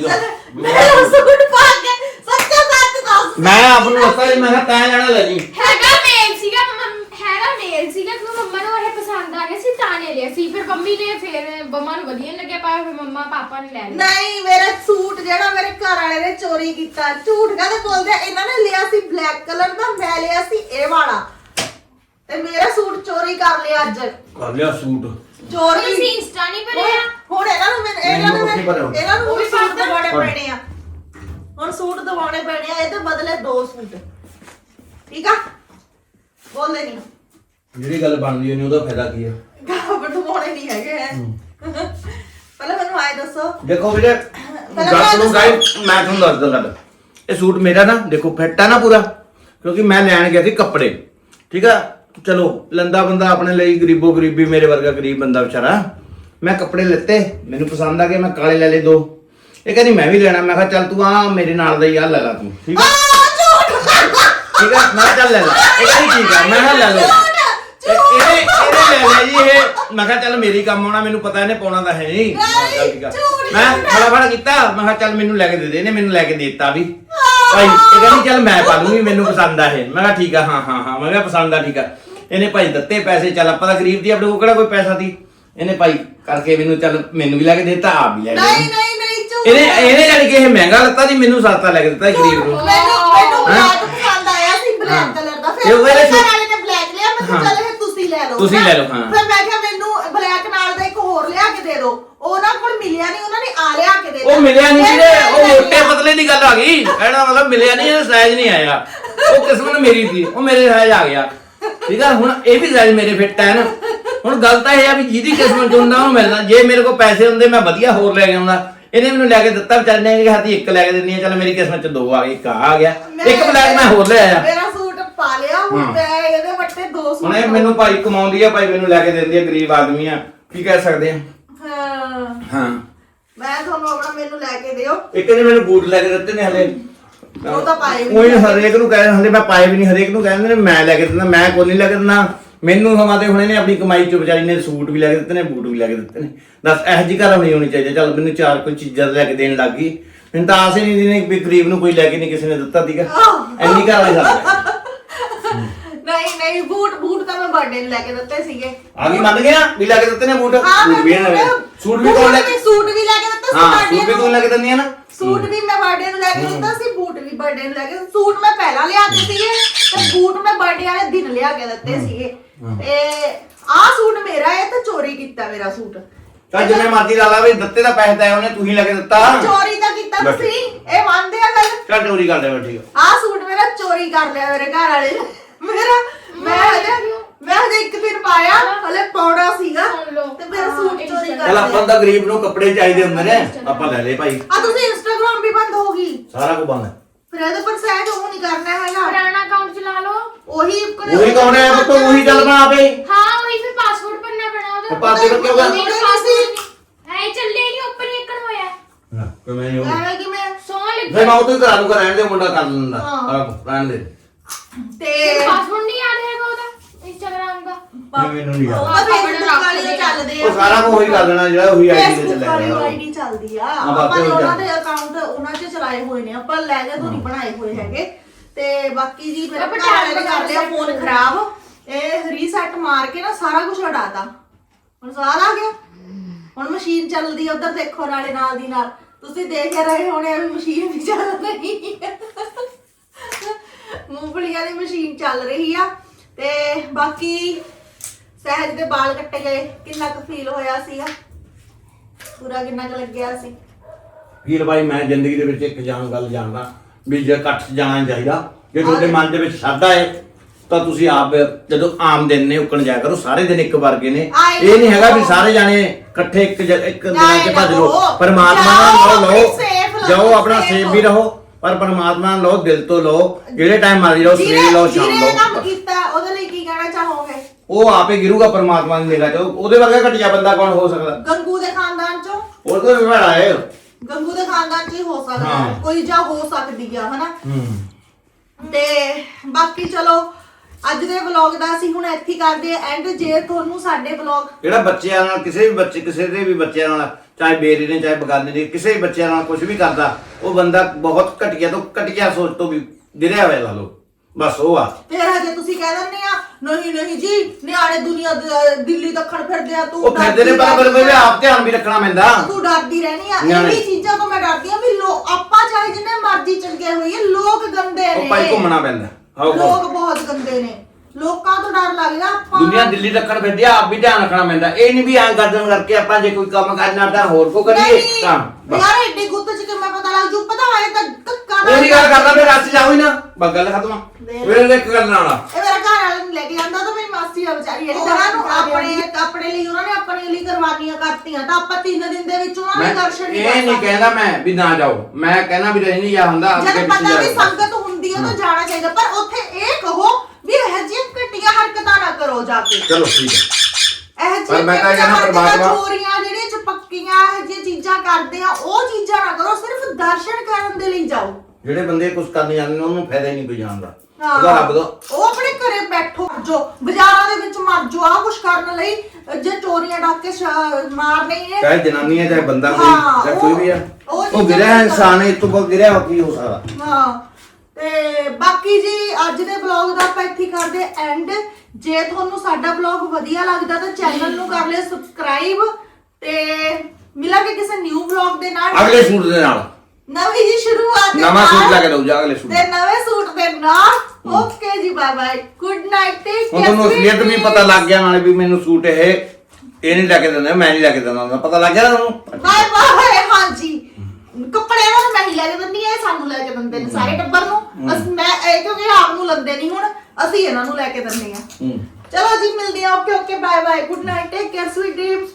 ਮੇਰਾ ਸੂਟ ਪਾ ਕੇ ਸੱਚਾ ਸੱਚ ਦੱਸ। ਮੈਂ ਆਪ ਨੂੰ ਦੱਸਦਾ ਸੀ ਮੈਂ ਕਿਹਾ ਤੈਂ ਲੈਣਾ ਲੈ ਹੈਗਾ ਮੇਲ ਸੀਗਾ ਮੰਮ- ਹੈਗਾ ਮੇਲ ਸੀਗਾ ਕਿ ਮੰਮਾ ਨੂੰ ਇਹ ਪਸੰਦ ਆ ਗਿਆ ਸੀ ਤਾਂ ਲੈ ਲਿਆ ਸੀ। ਫਿਰ ਮੰਮੀ ਨੇ ਫਿਰ ਮੰਮਾ ਨੂੰ ਵਧੀਆ ਨੀ ਲੱਗਿਆ ਪਾਇਆ ਫਿਰ ਮੰਮਾ ਪਾਪਾ ਨੇ ਲੈ ਲਿਆ। ਨਹੀਂ ਮੇਰੇ ਸੂਟ ਜਿਹੜਾ ਮੇਰੇ ਘਰ ਵਾਲੇ ਨੇ ਚੋਰੀ ਕੀਤਾ ਝੂਠ ਕਾਹਦੇ ਬੋਲਦੇ ਆ? ਇਹਨਾਂ ਨੇ ਲਿਆ ਸੀ ਬਲੈਕ ਕਲਰ ਦਾ ਮੈਂ ਲਿਆ ਸੀ ਇਹ ਵਾਲਾ। ਤੇ ਮੇਰਾ ਸੂਟ ਚੋਰੀ ਕਰ ਲਿਆ ਅੱਜ। ਕਰ ਲਿਆ ਸੂਟ। ਚੋਰੀ। ਤੁਸੀਂ ਇੰਸਟਾ ਨਹੀਂ ਭਰਿਆ ਹੁਣ ਇਹਨਾਂ ਨੂੰ ਮੈਨੂੰ- ਇਹਨਾਂ ਨੂੰ ਨਹੀਂ, ਉਹ ਕਿੱਥੇ ਭਰਿਆ? ਇਹਨਾਂ ਨੂੰ ਉਹ ਵੀ ਵੀ ਸੂਟ ਪਾਤਾ? ਦਵਾਉਣੇ ਹਾਂ। ਪੈਣੇ ਆ। ਹੁਣ ਸੂਟ ਦਵਾਉਣੇ ਪੈਣੇ ਆ ਇਹਦੇ ਬਦਲੇ ਦੋ ਸੂਟ। ਠੀਕ ਆ? ਬੋਲਦੇ ਨਹੀਂ ਜਿਹੜੀ ਗੱਲ ਬਣਦੀ ਉਹਨੇ ਉਹਦਾ ਫਾਇਦਾ ਕੀ ਆ? ਗਾਵ ਦਵਾਉਣੇ ਨਹੀਂ ਹੈਗੇ। ਪਹਿਲਾਂ ਮੈਨੂੰ ਆਏ ਦੱਸੋ। ਦੇਖੋ ਵੀਰੇ ਗੱਲ ਦੱਸੋ। ਗਾਇਸ ਮੈਂ ਤੁਹਾਨੂੰ ਦੱਸਦਾ ਗੱਲ। ਇਹ ਸੂਟ ਮੇਰਾ ਨਾ ਦੇਖੋ ਫਿੱਟ ਆ ਨਾ ਪੂਰਾ ਕਿਉਂਕਿ ਮੈਂ ਲੈਣ ਗਿਆ ਸੀ ਕੱਪੜੇ। ਠੀਕ ਆ? ਚਲੋ ਲੰਦਾ ਬੰਦਾ ਆਪਣੇ ਲਈ ਗਰੀਬੋ ਗਰੀਬੀ ਮੇਰੇ ਵਰਗਾ ਗਰੀਬ ਬੰਦਾ ਵਿਚਾਰਾ। ਮੈਂ ਕੱਪੜੇ ਲਿੱਤੇ ਮੈਨੂੰ ਪਸੰਦ ਆ ਗਏ ਮੈਂ ਕਾਲੇ ਲੈ ਲਏ ਦੋ। ਇਹ ਕਹਿੰਦੀ ਮੈਂ ਵੀ ਲੈਣਾ। ਮੈਂ ਕਿਹਾ ਚੱਲ ਤੂੰ ਆ ਮੇਰੇ ਨਾਲ ਦਾ ਆ ਲੈ ਲਾ ਤੂੰ। ਠੀਕ ਆ? ਠੀਕ ਆ? ਮੈਂ ਕਿਹਾ ਚੱਲ ਲੈ ਲਾ। ਇਹ ਕਹਿੰਦੀ ਠੀਕ ਆ ਮੈਂ ਕਿਹਾ ਲੈ ਲਓ। ਇਹ- ਇਹਨੇ ਇਹਨੇ ਲੈ ਲਿਆ ਜੀ ਇਹ। ਮੈਂ ਕਿਹਾ ਚੱਲ ਮੇਰੀ ਕੰਮ ਆਉਣਾ ਮੈਨੂੰ ਪਤਾ ਇਹਨੇ ਪਾਉਣਾ ਤਾਂ ਹੈ ਨਹੀਂ। ਮੈਂ ਕਿਹਾ ਚੱਲ ਠੀਕ ਆ। ਝੂਠ ਮੈਂ ਫਟਾਫਟ ਕੀਤਾ। ਮੈਂ ਕਿਹਾ ਚੱਲ ਮੈਨੂੰ ਲੈ ਕੇ ਦੇ ਦੇ ਇਹਨੇ ਮੈਨੂੰ ਲੈ ਕੇ ਦੇ ਦਿੱਤਾ ਵੀ। ਭਾਈ ਇਹ ਕਹਿੰਦੀ ਚੱਲ ਮੈਂ ਪਾ ਦੂੰਗੀ ਮੈਨੂੰ ਪਸੰਦ ਆ ਇਹ। ਮੈਂ ਕਿਹਾ ਠੀਕ ਆ ਹਾਂ ਹਾਂ ਹਾਂ। ਮੈਂ ਕਿਹਾ ਪਸੰਦ ਆ ਠੀਕ ਆ। ਇਹਨੇ ਭਾਈ ਦਿੱਤੇ ਪੈਸੇ ਚੱਲ ਆਪਾਂ ਤਾਂ ਗਰੀਬ ਦੀ ਆਪਣੇ ਕੋਲ ਕਿਹੜਾ ਕੋਈ ਪੈਸਾ ਸੀ? ਇਹਨੇ ਭਾਈ ਕਰਕੇ ਮੈਨੂੰ ਚੱਲ ਮੈਨੂੰ ਵੀ ਲੈ ਕੇ ਦੇ ਦਿੱਤਾ ਆਪ ਵੀ ਲੈ ਕੇ ਨਹੀਂ ਦੇ ਨਹੀਂ ਨਹੀਂ ਝੂਠ ਇਹਨੇ ਇਹਨੇ ਜਾਣੀ ਕਿ ਇਹ ਮਹਿੰਗਾ ਲੱਤਾ ਜੀ ਮੈਨੂੰ ਸਸਤਾ ਲੈ ਕੇ ਦਿੱਤਾ ਇਹ ਗਰੀਬ ਨੂੰ। ਮੈਨੂੰ ਮੈਨੂੰ ਹੈਂ? ਬਲੈਕ ਪਸੰਦ ਆਇਆ ਸੀ ਹਾਂ। ਬਲੈਕ ਕਲਰ ਦਾ। ਤੇ ਫਿਰ ਉਹ ਮੇਰੇ ਇਹਦੇ ਘਰ ਚ- ਵਾਲੇ ਨੇ ਬਲੈਕ ਲਿਆ ਮੈਂ ਹਾਂ। ਕਿਹਾ ਚੱਲ ਇਹ ਤੁਸੀਂ ਲੈ ਲਓ ਹੈਂ? ਫਿਰ ਮੈਂ ਕਿਹਾ ਮੈਨੂੰ ਬਲੈਕ ਨਾਲ ਦਾ ਇੱਕ ਹੋਰ ਲਿਆ ਕੇ ਦੇ ਦਿਓ। ਉਹਨਾਂ ਕੋਲ ਮਿਲਿਆ ਨਹੀਂ ਉਹਨਾਂ ਨੇ ਆ ਲਿਆ ਕੇ ਦੇ ਦਿੱਤਾ। ਉਹ ਮਿਲਿਆ ਨਹੀਂ ਫਿਰ ਮੈਂ ਉਹ ਲੈ ਮੋਟੇ ਲਿਆ। ਪਤਲੇ ਦੀ ਗੱਲ ਆ ਗਈ। ਇਹਦਾ ਮਤਲਬ ਮਿਲਿਆ ਨਹੀਂ ਇਹ ਸਾਈਜ਼ ਨਹੀਂ ਆਇਆ। ਉਹ ਕਿਸਮਤ ਮੇਰੀ ਸੀ ਉਹ ਮੇਰੇ ਸਾਈਜ਼ ਆ ਗਿਆ। ਠੀਕ ਆ ਹੁਣ ਇਹ ਵੀ ਸਾਈਜ਼ ਮੇਰੇ ਫਿੱਟ ਹੈ ਨਾ ਹੁਣ ਗੱਲ ਤਾਂ ਇਹ ਆ ਵੀ ਜਿਹਦੀ ਕਿਸਮਤ ਚ ਹੁੰਦਾ ਉਹਨੂੰ ਮਿਲਣਾ ਜੇ ਮੇਰੇ ਕੋਲ ਪੈਸੇ ਹੁੰਦੇ ਮੈਂ ਵਧੀਆ ਹੋਰ ਲੈ ਕੇ ਆਉਂਦਾ। ਇਹਨੇ ਮੈਨੂੰ ਲੈ ਕੇ ਦਿੱਤਾ ਵਿਚਾਰੇ ਨੇ ਕਿ ਹੱਥੀ ਇੱਕ ਲੈ ਕੇ ਦਿੰਨੀ ਆ ਚੱਲ ਮੇਰੀ ਕਿਸਮਤ ਚ ਦੋ ਆ ਗਏ ਇੱਕ ਆ ਗਿਆ। ਇੱਕ ਬਲੈਕ ਮੈਂ ਹੋਰ ਲੈ ਆਇਆ। ਮੇਰਾ ਸੂਟ ਪਾ ਲਿਆ ਹੁਣ ਹਾਂ। ਮੈਂ ਇਹਦੇ ਵੱਟੇ ਦੋ ਸੂਟ ਹੁਣ ਇਹ ਮੈਨੂੰ ਭਾਈ ਕਮਾਉਂਦੀ ਆ ਭਾਈ ਮੈਨੂੰ ਲੈ ਕੇ ਦਿੰਦੀ ਆ ਗਰੀਬ ਆਦਮੀ ਆ। ਕੀ ਕਹਿ ਸਕਦੇ ਆ? ਹਾਂ। ਹਾਂ। ਮੈਂ ਤੁਹਾਨੂੰ ਆਪਣਾ ਮੈਨੂੰ ਲੈ ਕੇ ਦਿਓ। ਇੱਕ ਨੇ ਮੈਨੂੰ ਬੂਟ ਲੈ ਕੇ ਦਿੱਤੇ ਨੇ ਹਲੇ। ਉਹ ਤਾਂ ਪਾਏ ਵੀ ਕੋਈ ਨਹੀਂ। ਹਰੇਕ ਨੂੰ ਕਹਿੰਦੇ ਹਲੇ ਮੈਂ ਪਾਏ ਵੀ ਨਹੀਂ ਹਰੇਕ ਨੂੰ ਕਹਿੰਦੇ ਨੇ ਮੈਂ ਲੈ ਕੇ ਦਿੰਦਾ ਮੈਂ ਕੋਈ ਨਹੀਂ ਲੈ ਕੇ ਦਿੰਦਾ। ਮੈਨੂੰ ਸਮਾਂ ਤੇ ਹੁਣ ਇਹਨੇ ਆਪਣੀ ਕਮਾਈ ਚੋਂ ਵਿਚਾਰੀ ਨੇ ਸੂਟ ਵੀ ਲੈ ਕੇ ਦਿੱਤੇ ਨੇ ਬੂਟ ਵੀ ਲੈ ਕੇ ਦਿੱਤੇ ਨੇ। ਦੱਸ ਇਹੋ ਜਿਹੀ ਘਰ ਨਹੀਂ ਹੋਣੀ ਚਾਹੀਦੀ। ਚੱਲ ਮੈਨੂੰ ਚਾਰ ਕੋਈ ਚੀਜ਼ਾਂ ਲੈ ਕੇ ਦੇਣ ਲੱਗ ਗਈ। ਮੈਨੂੰ ਤਾਂ ਆਸ ਹੀ ਨਹੀਂ ਦੀ ਵੀ ਗਰੀਬ ਨੂੰ ਕੋਈ ਲੈ ਕੇ ਨਹੀਂ ਕਿਸੇ ਨੇ ਦਿੱਤਾ ਸੀਗਾ। ਇੰਨੀ ਘਰ ਵਾਲੀ ਗੱਲ ਨਹੀਂ ਨਹੀਂ ਬੂਟ ਬੂਟ ਤਾਂ ਮੈਂ ਬਰਥਡੇ ਲੈ ਕੇ ਦਿੱਤੇ ਸੀਗੇ। ਆ ਗਈ ਮੰਨ ਗਿਆ ਵੀ ਲੈ ਕੇ ਦਿੱਤੇ ਨੇ ਬੂਟ? ਹਾਂ ਸੂਟ ਵੀ ਇਹਨਾਂ ਨੇ। ਸੂਟ ਵੀ ਕੋਲ ਲੈ ਕੇ ਸੂਟ ਵੀ ਲੈ ਕੇ ਦਿੱਤਾ ਸੀ ਹਾਂ birthday ਸੂਟ ਵੀ ਨੂੰ। ਕੋਲ ਲੈ ਕੇ ਦਿੰਦੀ ਆ ਨਾ? ਸੂਟ ਵੀ ਮੈਂ ਬਰਥਡੇ ਨੂੰ ਲੈ ਕੇ ਦਿੱਤਾ ਸੀ ਬੂਟ ਵੀ ਬਰਥਡੇ ਨੂੰ ਲੈ ਕੇ ਸੂਟ ਮੈਂ ਪਹਿਲਾਂ ਲਿਆ ਕੇ ਸੀਗੇ ਤੇ ਬੂਟ ਮੈਂ ਬਰਥਡੇ ਵਾਲੇ ਦਿਨ ਲਿਆ ਕੇ ਦਿੱਤੇ ਸੀਗੇ। ਤੇ ਆਹ ਸੂਟ ਮੇਰਾ ਹੈ ਤੇ ਚੋਰੀ ਕੀਤਾ ਮੇਰਾ ਸੂਟ। ਤਾਂ ਜਿਵੇਂ ਮਰਜ਼ੀ ਲਾ ਲਾ ਵੀ ਦਿੱਤੇ ਦਾ ਪੈਸੇ ਤਾਂ ਉਹਨੇ ਤੂੰ ਹੀ ਲੈ ਕੇ ਦਿੱਤਾ। ਚੋਰੀ ਤਾਂ ਕੀਤਾ ਬਸ। ਤੁਸੀਂ ਇਹ ਮੰਨਦੇ ਆ ਗੱਲ? ਚੱਲ ਚੋਰੀ ਕਰ ਲੈ ਠੀਕ ਆ। ਆਹ ਸੂਟ ਮੇਰਾ ਚੋਰੀ ਕਰ ਲਿਆ ਮੇਰੇ ਘਰ ਵਾਲੇ ਨੇ। ਮੇਰਾ ਮੈਂ ਹਜੇ ਮੈਂ ਹਜੇ ਇੱਕ ਦਿਨ ਪਾਇਆ ਹਲੇ ਪਾਉਣਾ ਸੀਗਾ। ਸੁਣ ਲਓ। ਤੇ ਮੇਰਾ ਹਾਂ, ਸੂਟ ਚੋਰੀ ਕਰ ਚੱਲ ਆਪਾਂ ਲਿਆ। ਤਾਂ ਗਰੀਬ ਨੂੰ ਕੱਪੜੇ ਚਾਹੀਦੇ ਹੁੰਦੇ ਨੇ। ਆਪਾਂ ਲੈ ਲਏ ਭਾਈ। ਆ ਤੁਸੀਂ ਇੰਸਟਾਗ੍ਰਾਮ ਵੀ ਬੰਦ ਹੋ ਗਈ। ਸਾਰਾ ਕੁਝ ਬੰਦ ਹੈ। ਫਿਰ ਇਹਦੇ ਪਰ ਸਹਿਜ ਉਹ ਨਹੀਂ ਕਰਨਾ ਹੈਗਾ। ਪੁਰਾਣਾ ਅਕਾਊਂਟ ਚਲਾ ਲਓ। ਉਹੀ ਉਹੀ ਕੌਣ ਹੈ ਪੁੱਤ ਉਹੀ ਚੱਲ ਬਣਾ ਪਈ ਹਾਂ ਉਹੀ ਫਿਰ ਪਾਸਵਰਡ ਭਰਨਾ ਪੈਣਾ ਉਹਦਾ। ਉਹ ਪਾਸਵਰਡ ਕਿਉਂ ਕਰ- ਨਹੀਂ ਪਾਸਵਰਡ ਐ ਚੱਲੇ ਨਹੀਂ ਉੱਪਰ ਹੀ ਇੱਕਣ ਹੋਇਆ। ਕਿਵੇਂ ਨਹੀਂ ਐਵੇਂ ਕਿ ਮੈਂ ਸੌ ਫਿਰ ਲੱਗੇ। ਮੈਂ ਉਹ ਤੋਂ ਹੀ ਕਰਾ ਦੂੰਗਾ ਰਹਿਣ ਦੇ ਮੁੰਡਾ ਕਰ ਲੈਂਦਾ। ਹਾਂ। ਹਾਂ ਰਹਿਣ ਦੇ। ਤੇ ਪਾਸਵਰਡ ਨਹੀਂ ਯਾਦ ਹੈਗਾ ਉਹਦਾ ਇੰਸਟਾਗ੍ਰਾਮ ਦਾ। ਮੈਨੂੰ ਨਹੀਂ ਉਹ ਯਾਦ ਤਾਂ ਫੇਸਬੁੱਕ ਵਾਲੀ ਚੱਲਦੇ ਆ। ਉਹ ਸਾਰਾ ਕੁਝ ਉਹੀ ਕਰ ਲੈਣਾ ਜਿਹੜਾ ਉਹੀ ਆਈਡੀ ਤੇ ਵਾਲੀ ਚੱਲਿਆ ਆਈਡੀ ਚੱਲਦੀ ਆ। ਹਾਂ, ਆਪਾਂ ਨੇ ਬਾਕੀ ਉਹ ਉਹਨਾਂ ਦੇ ਅਕਾਊਂਟ ਉਹਨਾਂ 'ਚ ਚਲਾਏ ਹੋਏ ਨੇ ਆਪਾਂ ਲੈ ਕੇ ਤੋਂ ਨਹੀਂ ਬਣਾਏ ਹੋਏ ਹੈਗੇ। ਤੇ ਬਾਕੀ ਜੀ ਮੇਰੇ ਆਪਾਂ ਘਰ ਵਾਲੇ ਨੇ time ਕਰ ਲਿਆ set ਫੋਨ ਕਰੋ। ਖਰਾਬ। ਇਹ ਰੀਸੈਟ ਮਾਰ ਕੇ ਨਾ ਸਾਰਾ ਕੁਝ ਹਟਾਤਾ। ਹੁਣ ਸਵਾਦ ਆ ਗਿਆ? ਹੁਣ ਮਸ਼ੀਨ ਚੱਲਦੀ ਆ ਉਧਰ ਦੇਖੋ ਨਾਲੇ ਨਾਲ ਦੀ ਨਾਲ। ਤੁਸੀਂ ਦੇਖ ਰਹੇ ਹੋਣੇ ਆ ਵੀ ਮਸ਼ੀਨ ਵੀ ਚੱਲ ਰਹੀ ਹੈ। ਮੂੰਗਫਲੀਆਂ ਦੀ ਮਸ਼ੀਨ ਚੱਲ ਰਹੀ ਆ ਤੇ ਬਾਕੀ ਸਹਿਜ ਦੇ ਵਾਲ ਕੱਟੇ ਗਏ। ਕਿੰਨਾ ਕੁ ਫੀਲ ਹੋਇਆ ਸੀਗਾ ਪੂਰਾ ਕਿੰਨਾ ਕੁ ਲੱਗਿਆ ਸੀ? ਵੀਰ ਭਾਈ ਮੈਂ ਜ਼ਿੰਦਗੀ ਦੇ ਵਿੱਚ ਇੱਕ ਜਾਣ ਗੱਲ ਜਾਣਦਾ ਵੀ ਜੇ 'ਚ ਜਾਣਾ ਚਾਹੀਦਾ ਜੇ ਤੁਹਾਡੇ ਮਨ ਦੇ ਵਿੱਚ ਸ਼ਰਧਾ ਹੈ ਤਾਂ ਤੁਸੀਂ ਆਪ ਜਦੋਂ ਆਮ ਦਿਨ ਨੇ ਉੱਕਣ ਜਾਇਆ ਕਰੋ ਸਾਰੇ ਦਿਨ ਇੱਕ ਵਰਗੇ ਨੇ। ਇਹ ਨਹੀਂ ਹੈਗਾ ਵੀ ਸਾਰੇ ਜਾਣੇ ਇਕੱਠੇ ਇੱਕ ਇੱਕ ਦਿਨਾਂ 'ਚ ਭੱਜ ਲਓ। ਪਰਮਾਤਮਾ ਨਾਲ ਲਓ ਜਾਓ ਆਪਣਾ ਸੇਫ। ਵੀ ਰਹੋ। ਪਰ ਪਰਮਾਤਮਾ ਲਓ ਦਿਲ ਤੋਂ ਲਓ ਜਿਹੜੇ ਟਾਈਮ ਮਰਜ਼ੀ ਲਓ ਸਵੇਰੇ ਲਓ ਸ਼ਾਮ ਜਿਹਨੇ ਇਹ ਕੰਮ ਲਓ ਕੀਤਾ ਉਹਦੇ ਲਈ ਕੀ ਕਹਿਣਾ ਚਾਹੋਗੇ? ਉਹ ਆਪੇ ਗਿਰੂਗਾ ਪਰਮਾਤਮਾ ਦੀ ਨਿਗਾਹ 'ਚ। ਉਹ- ਉਹਦੇ ਵਰਗਾ ਘਟਿਆ ਬੰਦਾ ਕੌਣ ਹੋ ਸਕਦਾ? ਗੰਗੂ ਦੇ ਖਾਨਦਾਨ ਚੋਂ? ਉਹ ਤੋਂ ਵੀ ਭੈੜਾ ਹੈ। ਗੰਗੂ ਦੇ ਖਾਨਦਾਨ ਚ ਹੀ ਹੋ ਸਕਦਾ। ਹੈ। ਕੋਈ ਜਾਂ ਹੋ ਸਕਦੀ ਆ ਹਨਾ? ਹੂੰ। ਤੇ ਬਾਕੀ ਚਲੋ ਅੱਜ ਦੇ ਵਲੌਗ ਦਾ ਅਸੀਂ ਹੁਣ ਇੱਥੇ ਹੀ ਕਰਦੇ ਐਂਡ ਜੇ ਤੁਹਾਨੂੰ ਸਾਡੇ ਵਲੌਗ ਜਿਹੜਾ ਬੱਚਿਆਂ ਨਾਲ ਕਿਸੇ ਵੀ ਬੱਚੇ ਕਿਸੇ ਦੇ ਵੀ ਬੱਚਿਆਂ ਨਾਲ ਚਾਹੇ ਬੇਰੀ ਨੇ ਚਾਹੇ ਬਗਾਨੇ ਨੇ ਕਿਸੇ ਵੀ ਬੱਚਿਆਂ ਨਾਲ ਕੁਝ ਵੀ ਕਰਦਾ ਉਹ ਬੰਦਾ ਬਹੁਤ ਘਟੀਆ ਤੋਂ ਘਟੀਆ ਸੋਚ ਤੋਂ ਵੀ ਗਿਰਿਆ ਹੋਇਆ ਲਾ ਲਓ। ਬਸ ਉਹ ਆ। ਫਿਰ ਹਜੇ ਤੁਸੀਂ ਕਹਿ ਦਿੰਦੇ ਆ ਨਹੀਂ ਨਹੀਂ ਜੀ ਨਿਆਣੇ ਦੁਨੀਆ ਦੇ- ਦਿੱਲੀ ਦੱਖਣ ਫਿਰਦੇ ਆ ਤੂੰ ਉਹ ਫਿਰਦੇ ਨੇ ਪਰ ਪਰ ਆ। ਆਪ ਧਿਆਨ ਵੀ ਰੱਖਣਾ ਪੈਂਦਾ। ਤੂੰ ਡਰਦੀ ਰਹਿਣੀ ਆ। ਨਿਆਣੇ। ਇਹ ਚੀਜ਼ਾਂ ਤੋਂ ਮੈਂ ਡਰਦੀ ਆ ਵੀ ਲੋ ਆਪਾਂ ਚਾਹੇ ਜਿੰਨੇ ਮਰਜ਼ੀ ਚੰਗੇ ਹੋਈਏ ਲੋਕ ਗੰਦੇ ਨੇ ਉਹ ਭਾਈ ਘੁੰਮਣਾ ਪੈਂਦਾ। ਹਾਓ ਲੋਕ ਬਹੁਤ ਗੰਦੇ ਨੇ। ਲੋਕਾਂ ਤੋਂ ਡਰ ਲੱਗਦਾ ਆਪਾਂ ਦੁਨੀਆ ਦਿੱਲੀ ਦੱਖਣ ਫਿਰਦੀ ਆ ਆਪ ਵੀ ਧਿਆਨ ਰੱਖਣਾ ਪੈਂਦਾ। ਇਹ ਨਹੀਂ ਵੀ ਐਂ ਗਰਦਨ ਕਰਕੇ ਆਪਾਂ ਜੇ ਕੋਈ ਕੰਮ ਕਰਨਾ ਤਾਂ ਹੋਰ ਕੋ ਕਰੀਏ। ਨਹੀਂ, ਬਸ। ਯਾਰ ਐਡੇ ਗੁੱਤ ਚ ਕਿਵੇਂ ਪਤਾ ਲੱਗ ਜੂ? ਪਤਾ ਹੋਏ ਤਾਂ ਧੱਕਾ ਨਾ ਉਹੀ ਗੱਲ ਕਰਦਾ ਫਿਰ ਰਸਤੇ ਜਾਓ ਹੀ ਨਾ। ਬਸ ਗੱਲ ਖਤਮ ਦੇਖ। ਫਿਰ ਇੱਕ ਗੱਲ ਨਾਲ ਇਹ ਮੇਰਾ ਘਰ ਵਾਲੇ ਉਹਨਾਂ ਨੂੰ ਆਪਣੇ ਆਪਣੇ ਲਈ ਉਹਨਾਂ ਨੇ ਆਪਣੇ ਲਈ ਕੁਰਬਾਨੀਆਂ ਕਰਤੀਆਂ। ਤਾਂ ਆਪਾਂ ਤਿੰਨ ਦਿਨ ਦੇ ਵਿੱਚ ਉਹਨਾਂ ਮੈਂ ਨੇ ਦਰਸ਼ਨ ਨਹੀਂ ਇਹ ਨਹੀਂ ਕਰ ਕਹਿੰਦਾ ਮੈਂ ਵੀ ਨਾ ਜਾਓ। ਮੈਂ ਕਹਿੰਦਾ ਵੀ ਨਹੀਂ ਜਾ ਹੁੰਦਾ ਅੱਗੇ ਜਦ ਪਿੱਛੇ ਪਤਾ ਵੀ ਜਾਓ। ਸੰਗਤ ਹੁੰਦੀ ਹੈ ਤਾਂ ਜਾਣਾ ਚਾਹੀਦਾ। ਪਰ ਉੱਥੇ ਇਹ ਕਹੋ ਵੀ ਇਹ ਜਿਹੀਆਂ ਘਟੀਆਂ ਹਰਕਤਾਂ ਨਾ ਕਰੋ ਜਾ ਕੇ। ਚਲੋ ਠੀਕ ਹੈ ਇਹ ਪਰ ਮੈਂ ਤਾਂ ਜਿਹੀਆਂ ਕਹਿੰਦਾ ਹਰਕਤਾਂ, ਪ੍ਰਮਾਤਮਾ- ਚੋਰੀਆਂ ਜਿਹੜੀਆਂ ਚਪੱਕੀਆਂ ਇਹ ਜਿਹੀਆਂ ਚੀਜ਼ਾਂ ਕਰਦੇ ਆ ਉਹ ਚੀਜ਼ਾਂ ਨਾ ਕਰੋ ਸਿਰਫ ਦਰਸ਼ਨ ਕਰਨ ਦੇ ਲਈ ਜਾਓ। ਜਿਹੜੇ ਬੰਦੇ ਕੁਝ ਕਰਨੀ ਜਾਂਦੇ ਨੇ ਉਹਨੂੰ ਫਾਇਦਾ ਹੀ ਨਹੀਂ ਕੋਈ ਜਾਣ ਦਾ। ਹਾਂ। ਉਹਦਾ ਰੱਬ ਦਾ। ਉਹ ਆਪਣੇ ਘਰੇ ਬੈਠੋ ਜੋ ਬਾਜ਼ਾਰਾਂ ਦੇ ਵਿੱਚ ਮਰ ਜੋ ਆ ਕੁਛ ਕਰਨ ਲਈ ਜੇ ਚੋਰੀਆਂ ਡਾਕੇ ਮਾਰਨੇ ਨੇ। ਚਾਹੇ ਜਨਾਨੀ ਹੈ ਚਾਹੇ ਬੰਦਾ ਕੋਈ ਹਾਂ, ਚਾਹੇ ਉਹ- ਕੋਈ ਵੀ ਆ ਉਹ ਉਹ ਚੀਜ਼ਾਂ ਗਿਰਿਆ ਇਨਸਾਨ ਹੈ ਇਸ ਤੋਂ ਗਿਰਿਆ ਹੋਰ ਕੀ ਹੋ ਸਕਦਾ। ਹਾਂ। ਤੇ ਬਾਕੀ ਜੀ ਅੱਜ ਦੇ ਵਲੌਗ ਦਾ ਆਪਾਂ ਇੱਥੇ ਹੀ ਕਰਦੇ ਐਂਡ ਜੇ ਤੁਹਾਨੂੰ ਸਾਡਾ ਵਲੌਗ ਵਧੀਆ ਲੱਗਦਾ ਤਾਂ ਚੈਨਲ ਨੂੰ ਕਰ ਲਿਓ ਸਬਸਕ੍ਰਾਈਬ ਤੇ ਮਿਲਾਂਗੇ ਕਿਸੇ ਨਿਊ ਵਲੌਗ ਦੇ ਨਾਲ। ਅਗਲੇ ਸੂਟ ਦੇ ਨਾਲ। ਨਵੀਂ ਜੀ ਸ਼ੁਰੂਆਤ ਦੇ ਨਵਾਂ ਸੂਟ ਨਾਲ। ਲੈ ਕੇ ਦਊ ਜਾ ਅਗਲੇ ਸੂਟ ਤੇ ਨਵੇਂ ਸੂਟ ਦੇ ਨਾਲ। ਓਕੇ ਜੀ bye bye good night take ਹੁਣ ਤੁਹਾਨੂੰ ਅਸਲੀਅਤ ਵੀ ਪਤਾ ਲੱਗ ਗਿਆ ਨਾਲੇ ਵੀ ਮੈਨੂੰ ਸੂਟ ਇਹ ਇਹ ਨਹੀਂ ਲੈ ਕੇ ਦਿੰਦਾ ਮੈਂ ਨਹੀਂ ਲੈ ਕੇ ਦਿੰਦਾ ਹੁੰਦਾ। ਪਤਾ ਲੱਗ ਗਿਆ ਤੁਹਾਨੂੰ? ਬਾਏ ਬਾਏ ਹਾਂਜੀ। ਕੱਪੜੇ ਇਹਨਾਂ ਨੂੰ ਮੈਂ ਹੀ ਲੈ ਕੇ ਦਿੰਦੀ ਇਹ ਸਾਨੂੰ ਲੈ ਕੇ ਦਿੰਦੇ ਨੇ ਸਾਰੇ ਟੱਬਰ ਨੂੰ। ਅਸੀਂ ਮੈਂ ਇਹ ਕਿਉਂਕਿ ਆਪ ਨੂੰ ਲੰਦੇ ਨਹੀਂ ਹੁਣ ਅਸੀਂ ਇਹਨਾਂ ਨੂੰ ਲੈ ਕੇ ਦਿੰਦੇ ਆ ਚਲੋ ਜੀ ਮਿਲਦੇ ਆ okay okay bye bye good night take care sweet dreams